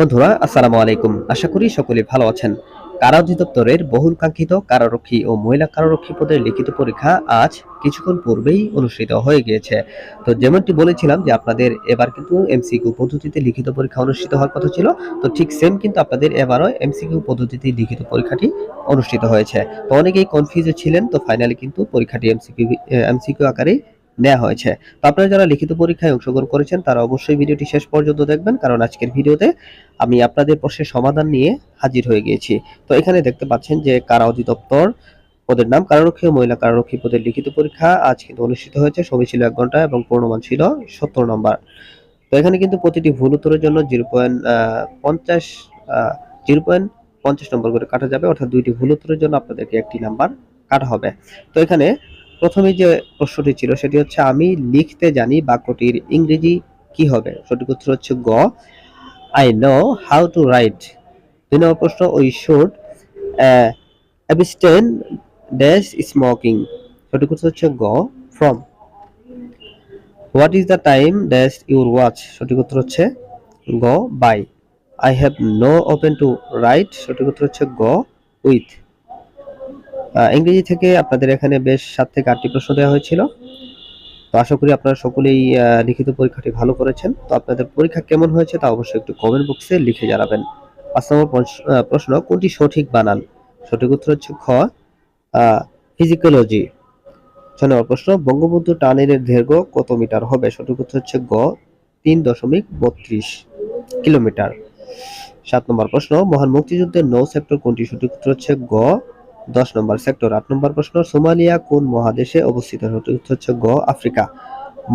বন্ধুরা, আসসালামু আলাইকুম। আশা করি সকলে ভালো আছেন। কারা অধিদপ্তরের বহুল কাঙ্ক্ষিত কারারক্ষী ও মহিলা কারারক্ষী পদের লিখিত পরীক্ষা আজ কিছুক্ষণ পূর্বেই অনুষ্ঠিত হয়ে গিয়েছে। তো যেমনটি বলেছিলাম যে আপনাদের এবার কিন্তু এমসিকিউ পদ্ধতিতে লিখিত পরীক্ষা অনুষ্ঠিত হওয়ার কথা ছিল, তো ঠিক সেম কিন্তু আপনাদের এবারও এমসিকিউ পদ্ধতিতে লিখিত পরীক্ষাটি অনুষ্ঠিত হয়েছে। তো অনেকেই কনফিউজ ছিলেন, তো ফাইনালি কিন্তু পরীক্ষাটি এমসিকিউ এমসিকিউ আকারে নেওয়া হয়েছে। তো আপনারা যারা লিখিত পরীক্ষায় অংশগ্রহণ করেছেন, তারা অবশ্যই ভিডিওটি শেষ পর্যন্ত দেখবেন, কারণ আজকের ভিডিওতে আমি আপনাদের প্রশ্নের সমাধান নিয়ে হাজির হয়ে গিয়েছি। তো এখানে দেখতে পাচ্ছেন যে কারা অধিদপ্তর, পদের নাম কারারক্ষী ও মহিলা কারারক্ষী পদের লিখিত পরীক্ষা আজ কিন্তু অনুষ্ঠিত হয়েছে। সময় ছিল এক ঘণ্টা এবং পূর্ণমান ছিল সত্তর নম্বর। তো এখানে কিন্তু প্রতিটি ভুল উত্তরের জন্য জিরো পয়েন্ট পঞ্চাশ জিরো পয়েন্ট পঞ্চাশ নম্বর করে কাটা যাবে। অর্থাৎ দুইটি ভুল উত্তরের জন্য আপনাদেরকে একটি নাম্বার কাটা হবে। তো এখানে প্রথমে যে প্রশ্নটি ছিল, সেটি হচ্ছে, আমি লিখতে জানি বাক্যটির ইংরেজি কি হবে? সঠিক উত্তর হচ্ছে গ। I know how to write দুই নম্বর প্রশ্ন we should abstain dash smoking সঠিক উত্তর হচ্ছে গ from what is the time dash your watch সঠিক উত্তর হচ্ছে গ by I have no open to write সঠিক উত্তর হচ্ছে গ উইথ ইংরেজি থেকে আপনাদের এখানে বেশ সাত থেকে আটটি প্রশ্ন দেওয়া হয়েছিল। তো আশা করি আপনারা সকলেই লিখিত পরীক্ষাটি ভালো করেছেন। তো আপনাদের পরীক্ষা কেমন হয়েছে তা অবশ্যই একটু কমেন্ট বক্সে লিখে জানাবেন। পাঁচ নম্বর প্রশ্ন, কোনটি সঠিক বানান? সঠিক উত্তর হচ্ছে খ ফিজিওলজি ছ নম্বর প্রশ্ন, বঙ্গবন্ধু টানেলের দৈর্ঘ্য কত মিটার হবে? সঠিক উত্তর হচ্ছে গ, তিন দশমিক বত্রিশ কিলোমিটার। সাত নম্বর প্রশ্ন, মহান মুক্তিযুদ্ধের নৌ সেক্টর কোনটি? সঠিক উত্তর হচ্ছে গ দশ নম্বর সেক্টর। আট নম্বর প্রশ্ন, সোমালিয়া কোন মহাদেশে অবস্থিত? সঠিক হচ্ছে গ, আফ্রিকা।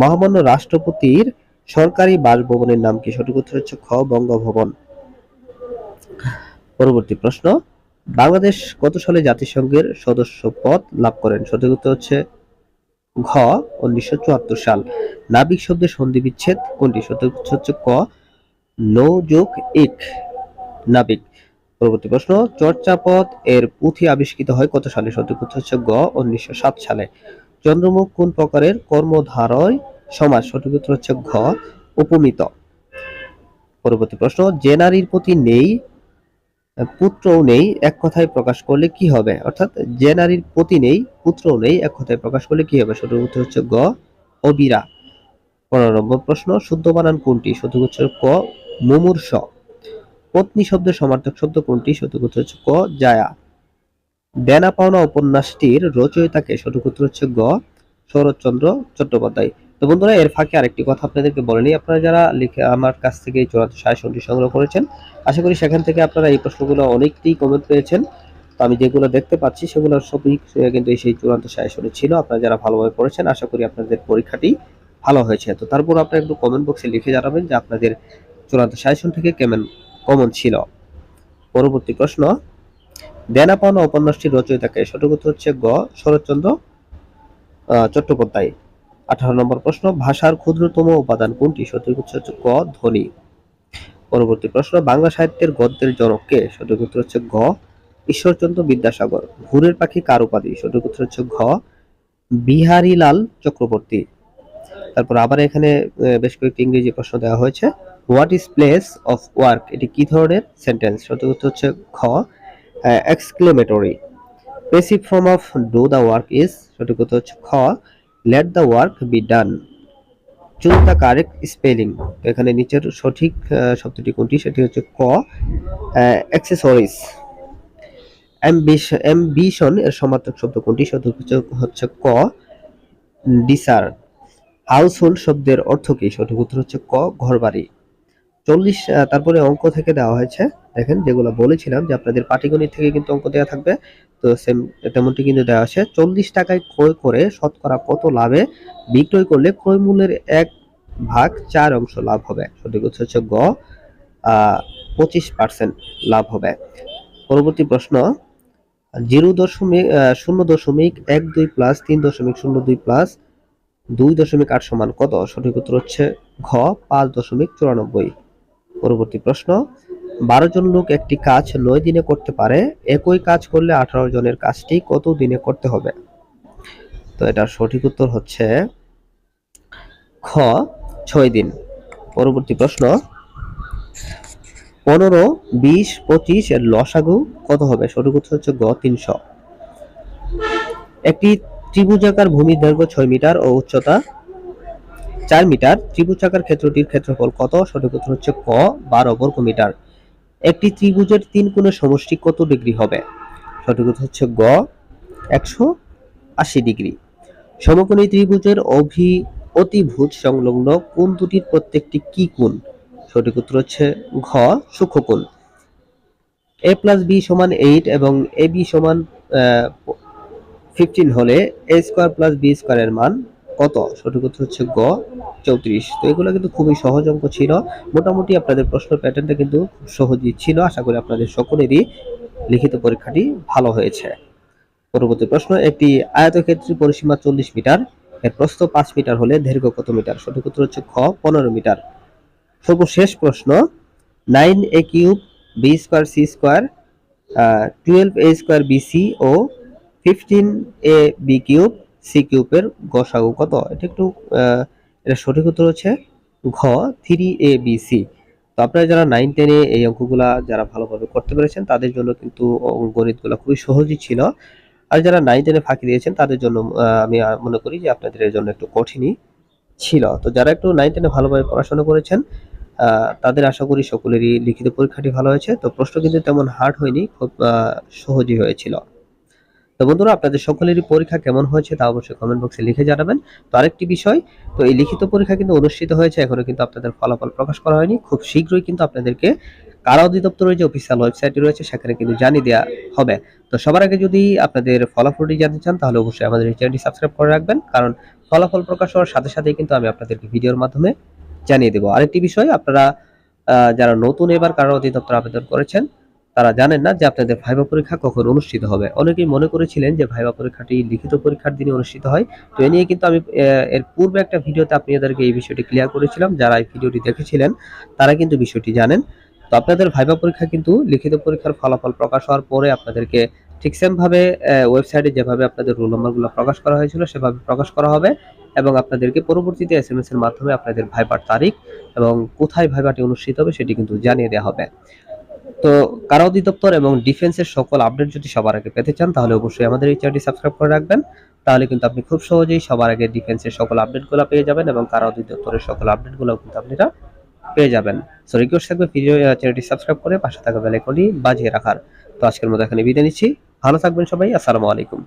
মহামান্য রাষ্ট্রপতির সরকারি বাসভবনের নাম কি? সঠিক উত্তর হচ্ছে খ, বঙ্গভবন। পরবর্তী প্রশ্ন, বাংলাদেশ কত সালে জাতিসংঘের সদস্য পদ লাভ করেন? সঠিক উত্তর হচ্ছে ঘ, উনিশশো চুয়াত্তর সাল। নাবিক শব্দের সন্ধি বিচ্ছেদ কোনটি? সঠিক উত্তর হচ্ছে ক নৌ যোগ ইক নাবিক। পরবর্তী প্রশ্ন চর্যাপদ এর পুঁথি আবিষ্কৃত হয় কত সালে? সঠিক উত্তর হচ্ছে গ, উনিশশো সাত সালে। চন্দ্রমুখ কোন প্রকারের কর্মধারয় সমাজ? সঠিক উত্তর হচ্ছে ঘ, উপমিত। পরবর্তী প্রশ্ন যে নারীর প্রতি নেই, পুত্রও নেই, এক কথায় প্রকাশ করলে কি হবে? অর্থাৎ যে নারীর প্রতি নেই, পুত্রও নেই, এক কথায় প্রকাশ করলে কি হবে? সঠিক উত্তর হচ্ছে গ, অবিরা। পনেরো নম্বর প্রশ্ন, শুদ্ধ বানান কোনটি? সঠিক উত্তর ক, মুমূর্ষ। পত্নী শব্দের সমার্থক শব্দ কোনটি? সঠিক উত্তর হচ্ছে ক, জায়া। দেনা পাওনা উপন্যাসটির রচয়িতাকে সঠিক উত্তর হচ্ছে গ, শরৎচন্দ্র চট্টোপাধ্যায়। তো বন্ধুরা, এর ফাঁকে আরেকটি কথা আপনাদেরকে বলে নিই। আপনারা যারা লিখে আমার কাছ থেকে চূড়ান্ত সাজেশনটি সংগ্রহ করেছেন, আশা করি সেখান থেকে আপনারা এই প্রশ্নগুলো অনেকটি কমেন্ট পেয়েছেন। তো আমি যেগুলো দেখতে পাচ্ছি সেগুলো সবই কিন্তু সেই চূড়ান্ত সাজেশনে ছিল। আপনারা যারা ভালোভাবে পড়েছেন, আশা করি আপনাদের পরীক্ষাটি ভালো হয়েছে। তো তারপর আপনারা একটু কমেন্ট বক্সে লিখে জানাবেন যে আপনাদের চূড়ান্ত সাজেশন থেকে কেমন কমন ছিল। পরবর্তী প্রশ্ন দেনা পাওনা উপন্যাসটির রচয়িতাকে সঠিক উত্তর হচ্ছে গ. শরৎচন্দ্র চট্টোপাধ্যায়। আঠারো নম্বর প্রশ্ন, ভাষার ক্ষুদ্রতম উপাদান কোনটি? সঠিক উত্তর হচ্ছে ক ধ্বনি। পরবর্তী প্রশ্ন, বাংলা সাহিত্যের গদ্যের জনক কে সঠিক উত্তর হচ্ছে গ। ঈশ্বরচন্দ্র বিদ্যাসাগর, ঘুরের পাখি কার উপাধি? সঠিক উত্তর হচ্ছে ঘ, বিহারীলাল চক্রবর্তী। তারপর আবার এখানে বেশ কয়েকটি ইংরেজি প্রশ্ন দেওয়া হয়েছে। What is place of work এটি কি ধরনের সেন্টেন্স সঠিক উত্তর হচ্ছে খ exclamatory passive form of do the work is সঠিক উত্তর হচ্ছে খ। Let the work be done choose the correct spelling এখানে নিচের সঠিক শব্দটি কোনটি? সেটি হচ্ছে ক। অ্যাক্সেসরিজ অ্যাম্বিশন এর সমার্থক শব্দ কোনটি? সঠিক হচ্ছে- ক। ডিসার হাউসহোল্ড শব্দের অর্থ কি? সঠিক উত্তর হচ্ছে ক। ঘরবাড়ি। চল্লিশ তারপরে অঙ্ক থেকে দেওয়া হয়েছে। দেখেন, যেগুলো বলেছিলাম যে আপনাদের পাটিগণিত থেকে কিন্তু অঙ্ক দেওয়া থাকবে। তো সেম তেমনটি কিন্তু দেওয়া আছে। চল্লিশ টাকায় ক্রয় করে শতকরা কত লাভে বিক্রয় করলে ক্রয় মূল্যের এক ভাগ চার অংশ লাভ হবে? সঠিক উত্তর হচ্ছে গ। পঁচিশ পার্সেন্ট লাভ হবে। পরবর্তী প্রশ্ন। জিরো দশমিক শূন্য দশমিক এক দুই প্লাস তিন দশমিক শূন্য দুই প্লাস দুই দশমিক আট সমান কত? সঠিক উত্তর হচ্ছে ঘ, পাঁচ দশমিক চুরানব্বই। পরবর্তী প্রশ্ন, বারো জন লোক একটি কাজ নয় দিনে করতে পারে, একই কাজ করলে আঠারো জনের কাজটি কত দিনে করতে হবে? তো এটার সঠিক উত্তর হচ্ছে খ, ছয় দিন। পরবর্তী প্রশ্ন, পনেরো, বিশ, পঁচিশ এর লসাগু কত হবে? সঠিক উত্তর হচ্ছে গ, তিনশো। একটি ত্রিভুজাকার ভূমির দৈর্ঘ্য ছয় মিটার ও উচ্চতা চার মিটার ত্রিভুজাকার ক্ষেত্রটির ক্ষেত্রফল কত? সঠিক উত্তর হচ্ছে ক, বারো বর্গ মিটার। একটি ত্রিভুজের তিন কোণের সমষ্টি কত ডিগ্রি হবে? সঠিক উত্তর হচ্ছে গ, একশো আশি ডিগ্রি। সমকোণী ত্রিভুজের অভি অতিভুজ সংলগ্ন কোণ দুটির প্রত্যেকটি কি কোণ? সঠিক উত্তর হচ্ছে ঘ সূক্ষ্মকোণ এ প্লাস বি সমান এইট এবং এ বি সমান ফিফটিন হলে এ স্কোয়ার প্লাস বি স্কোয়ারের মান কত? সঠিক উত্তর হচ্ছে গ, চৌত্রিশ। তো এগুলো কিন্তু খুবই সহজ অঙ্ক ছিল। মোটামুটি আপনাদের প্রশ্ন প্যাটার্নটা কিন্তু খুব সহজই ছিল। আশা করি আপনাদের সকলেরই লিখিত পরীক্ষাটি ভালো হয়েছে। পরবর্তী প্রশ্ন, একটি আয়তক্ষেত্রের পরিসীমা চল্লিশ মিটার। এর প্রস্থ পাঁচ মিটার হলে দৈর্ঘ্য কত মিটার? সঠিক উত্তর হচ্ছে খ, পনেরো মিটার। সর্বশেষ প্রশ্ন, nine A cube B square C square twelve A square BC O fifteen A B cube C কিউবের গসাগু কত? এটা একটু এটা সঠিক উত্তর হচ্ছে ঘ থ্রি এ বি সি তো আপনারা যারা নাইন টেনে এই অঙ্কগুলা যারা ভালোভাবে করতে পেরেছেন, তাদের জন্য কিন্তু গণিতগুলো খুবই সহজই ছিল। আর যারা নাইন টেনে ফাঁকি দিয়েছেন, তাদের জন্য আমি মনে করি যে আপনাদের জন্য একটু কঠিনই ছিল। তো যারা একটু নাইন টেনে ভালোভাবে পড়াশোনা করেছেন তাদের আশা করি সকলেরই লিখিত পরীক্ষাটি ভালো হয়েছে। তো প্রশ্ন কিন্তু তেমন হার্ড হয়নি, খুব সহজই হয়েছিল। তো বন্ধুরা, আপনাদের সকলেরই পরীক্ষা কেমন হয়েছে তা অবশ্যই কমেন্ট বক্সে লিখে জানাবেন। তো আরেকটি বিষয়, তো এই লিখিত পরীক্ষা কিন্তু অনুষ্ঠিত হয়েছে, এখনও কিন্তু আপনাদের ফলাফল প্রকাশ করা হয়নি। খুব শীঘ্রই কিন্তু আপনাদেরকে কারা অধিদপ্তরের যে অফিসিয়াল ওয়েবসাইটটি রয়েছে, সেখানে কিন্তু জানিয়ে দেওয়া হবে। তো সবার আগে যদি আপনাদের ফলাফলটি জানতে চান, তাহলে অবশ্যই আমাদের এই চ্যানেলটি সাবস্ক্রাইব করে রাখবেন, কারণ ফলাফল প্রকাশ হওয়ার সাথে সাথেই কিন্তু আমি আপনাদেরকে ভিডিওর মাধ্যমে জানিয়ে দেবো। আরেকটি বিষয়, আপনারা যারা নতুন এবার কারা অধিদপ্তর আবেদন করেছেন তারা জানেন না যে আপনাদের ভাইবা পরীক্ষা কখন অনুষ্ঠিত হবে। অনেকেই মনে করেছিলেন যে ভাইবা পরীক্ষাটি লিখিত পরীক্ষার দিনে অনুষ্ঠিত হয়। তো এ নিয়ে কিন্তু আমি এর পূর্বে একটা ভিডিওতে আপনাদেরকে এই বিষয়টি ক্লিয়ার করেছিলাম, যারা এই ভিডিওটি দেখেছিলেন, তারা কিন্তু বিষয়টি জানেন। তো আপনাদের ভাইবা পরীক্ষা কিন্তু লিখিত পরীক্ষার ফলাফল প্রকাশ হওয়ার পরে আপনাদেরকে ঠিক সেমভাবে ওয়েবসাইটে যেভাবে আপনাদের রোল নাম্বারগুলো প্রকাশ করা হয়েছিল, সেভাবে প্রকাশ করা হবে এবং আপনাদেরকে পরবর্তীতে এস এম এস এর মাধ্যমে আপনাদের ভাইবার তারিখ এবং কোথায় ভাইবাটি অনুষ্ঠিত হবে সেটি কিন্তু জানিয়ে দেওয়া হবে। তো কারও অধিদপ্তর এবং ডিফেন্সের সকল আপডেট যদি সবার আগে পেতে চান, তাহলে অবশ্যই আমাদের এই চ্যানেলটি সাবস্ক্রাইব করে রাখবেন। তাহলে কিন্তু আপনি খুব সহজেই সবার আগে ডিফেন্সের সকল আপডেটগুলো পেয়ে যাবেন এবং কারা অধিদপ্তরের সকল আপডেটগুলো কিন্তু আপনারা পেয়ে যাবেন। সো রিকোয়েস্ট থাকবে ভিডিও চ্যানেলটি সাবস্ক্রাইব করে পাশে থাকা বেল আইকনটি বাজিয়ে রাখার। তো আজকের মতো এখানে বিদায় নিচ্ছি। ভালো থাকবেন সবাই। আসসালামু আলাইকুম।